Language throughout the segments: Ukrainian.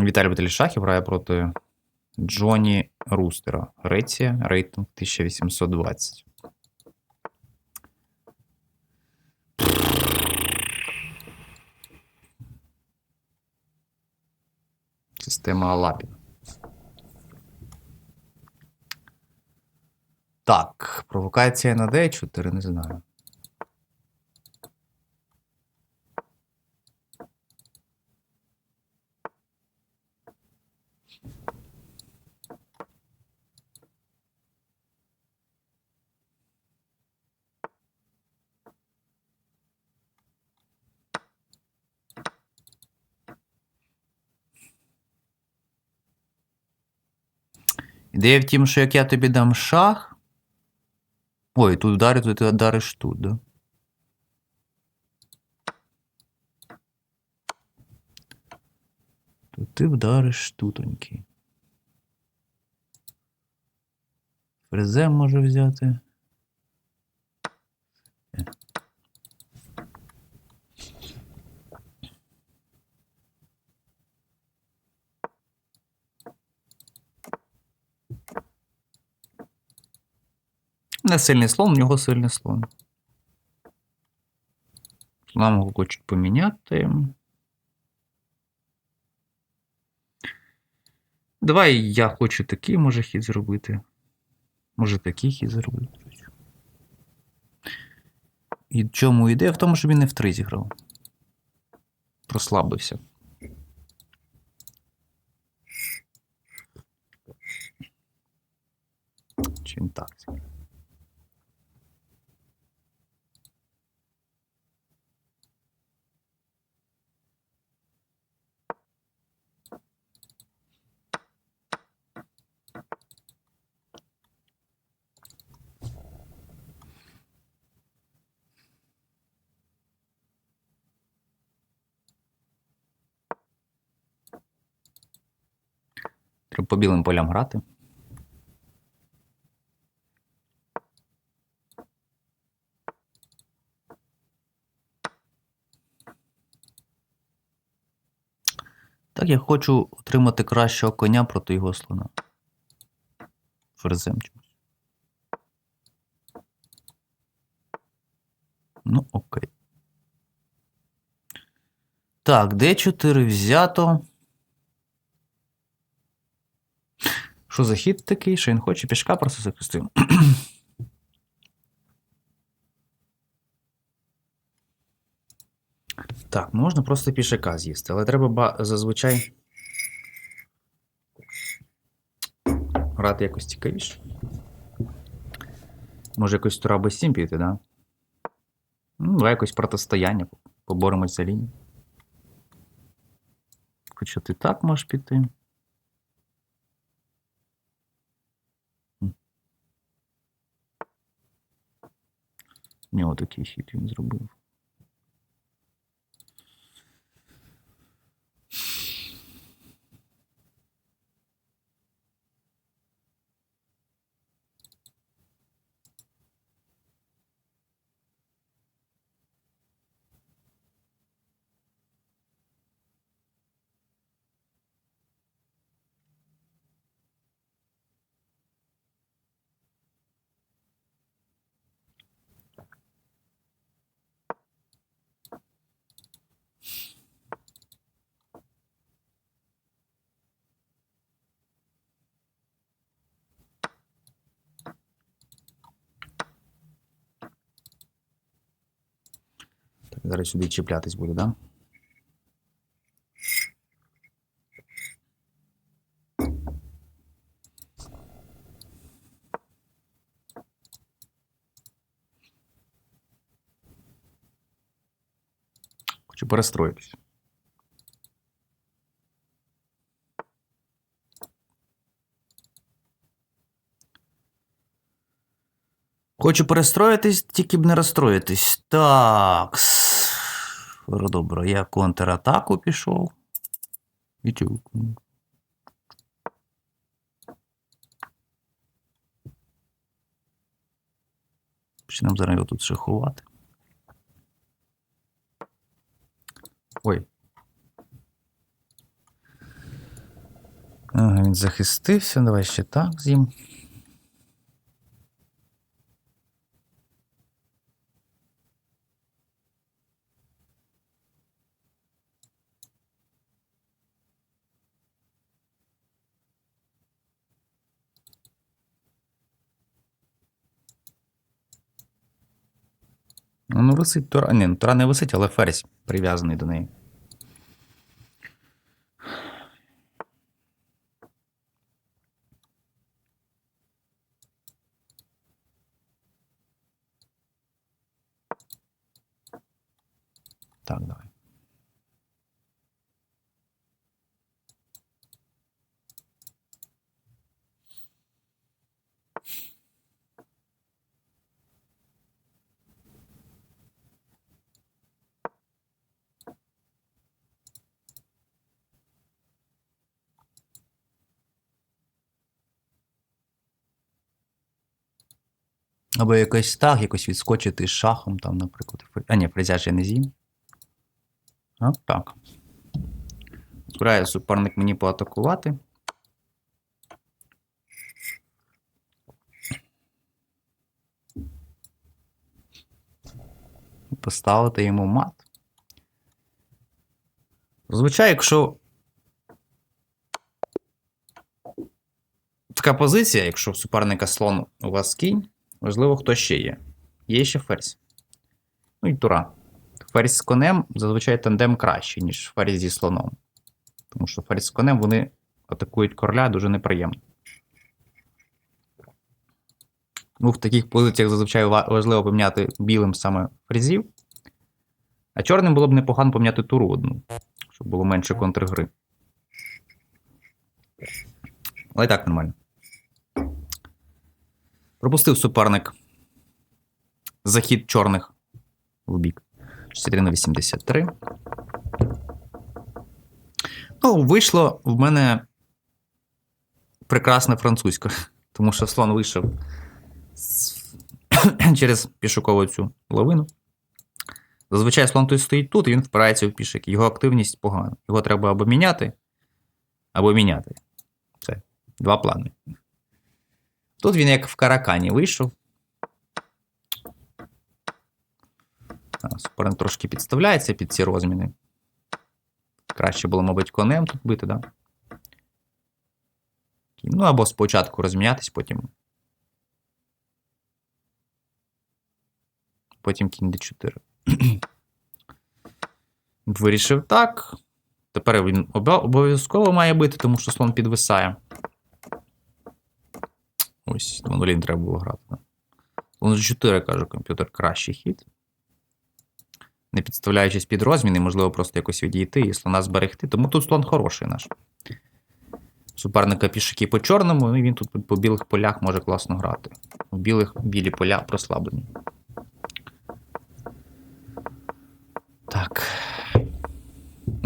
Віталій Баталій Шахів грає проти Джоні Рустера. Греція, рейтинг 1820. Система Алапіна. Так, провокація на D4, не знаю. Ідея в тім, що як я тобі дам шах. Ой, тут вдарю, то ти вдариш тут, да? То ти вдариш тутоньки. Фрезем може взяти. Не сильний слон, у нього сильний слон. Його хочуть поміняти. Давай я хочу такий, може, хід зробити. Може, такий хід зробити. І чому ідея? В тому, що він не в 3 зіграв. Прослабився. Чим так? зіграв? Треба по білим полям грати. Так, я хочу отримати кращого коня проти його слона. Ферзем чомусь. Ну, окей. Так, D4 взято. Що за хід такий? Що він хоче пішка просто захистив. Так, можна просто пішака з'їсти, але треба ба- зазвичай грати якось цікавіше. Може якось тура без 7 піти, да? Ну, давай якось протистояння. Поборемось за лінію. Хоча ти так можеш піти. Нього такий хід він зробив. Зараз сюди чіплятись буде, да? Хочу перестроїтись. Хочу перестроїтись, тільки б не розстроїтись. Так. Добре, я контратаку пішов. І. Почнемо зараз його тут шахувати. Ой. Ага, він захистився. Давай ще так з'їм. Ну, висить тура. Ні, ну, тура не висить, але ферзь прив'язаний до неї. Так, давай. Або якось так, якось відскочити шахом, там, наприклад. А ні, фрезя ж я не з'їм. А, так. Збирає суперник мені поатакувати. Поставити йому мат. Зазвичай, якщо така позиція, якщо в суперника слон у вас кінь, важливо, хто ще є. Є ще ферзь. Ну і тура. Ферзь з конем зазвичай тандем кращий, ніж ферзь зі слоном. Тому що ферзь з конем вони атакують короля дуже неприємно. Ну, в таких позиціях зазвичай важливо поміняти білим саме фрезів. А чорним було б непогано поміняти туру одну, щоб було менше контргри. Але і так нормально. Пропустив суперник захід чорних в бік. 63 на 83. Ну, вийшло в мене прекрасна французька, тому що слон вийшов через пішокову цю лавину. Зазвичай слон тут стоїть тут, і він впирається в пішок. Його активність погана. Його треба або міняти, або міняти. Це два плани. Тут він як в каракані вийшов. Суперник трошки підставляється під ці розміни. Краще було, мабуть, конем тут бити, да? Ну, або спочатку розмінятись, потім. Потім кінь d4. Вирішив так. Тепер він обов'язково має бити, тому що слон підвисає. Ось, 2 треба було грати. Да? G4, каже комп'ютер, кращий хід. Не підставляючись під розміни, можливо, просто якось відійти і слона зберегти. Тому тут слон хороший наш. Суперника пішаки по чорному, ну і він тут по білих полях може класно грати. В білих білі поля прослаблені. Так.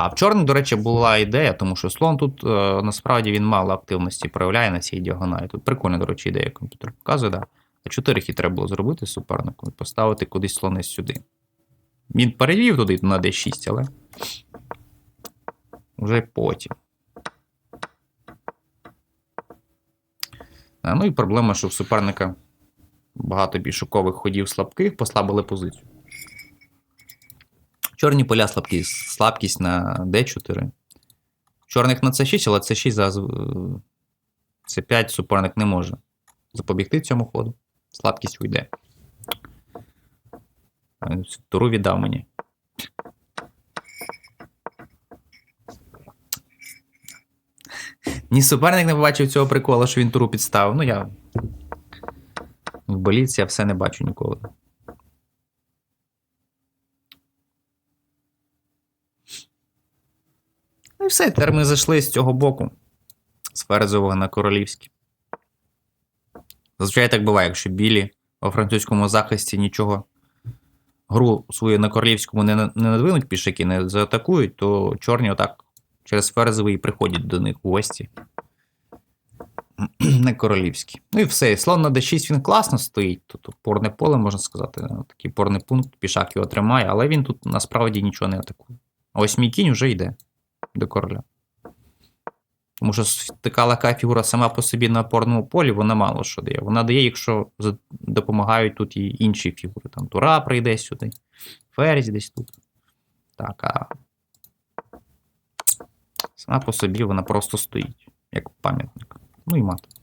А, в чорних, до речі, була ідея, тому що слон тут е, насправді він мало активності проявляє на цій діагоналі. Тут прикольна, до речі, ідея комп'ютер показує, да. А 4 хід треба було зробити супернику і поставити кудись слони сюди. Він перевів туди на D6, але. Вже потім. А, ну і проблема, що в суперника багато більшукових ходів слабких послабили позицію. Чорні поля слабкі, слабкість на D4. Чорних на C6, але C6 зараз. C5 суперник не може запобігти цьому ходу. Слабкість уйде. Туру віддав мені. Ні суперник не побачив цього прикола, що він туру підставив. Ну я. В боліці я все не бачу ніколи. І все, тепер ми зайшли з цього боку. З ферзового на королівський. Зазвичай так буває, якщо білі у французькому захисті нічого гру свою на королівському не, не надвинуть пішаки, не заатакують, то чорні отак через ферзовий і приходять до них у гості. на королівський. Ну і все. Слон на d6 він класно стоїть. Тут опорне поле, можна сказати. Такий опорний пункт, пішак його тримає, але він тут насправді нічого не атакує. А ось мій кінь вже йде до короля. Тому що така лака фігура сама по собі на опорному полі, вона мало що дає. Вона дає, якщо допомагають тут і інші фігури. Там Тура прийде сюди, Ферзь десь тут. Так, а сама по собі вона просто стоїть, як пам'ятник. Ну і мат.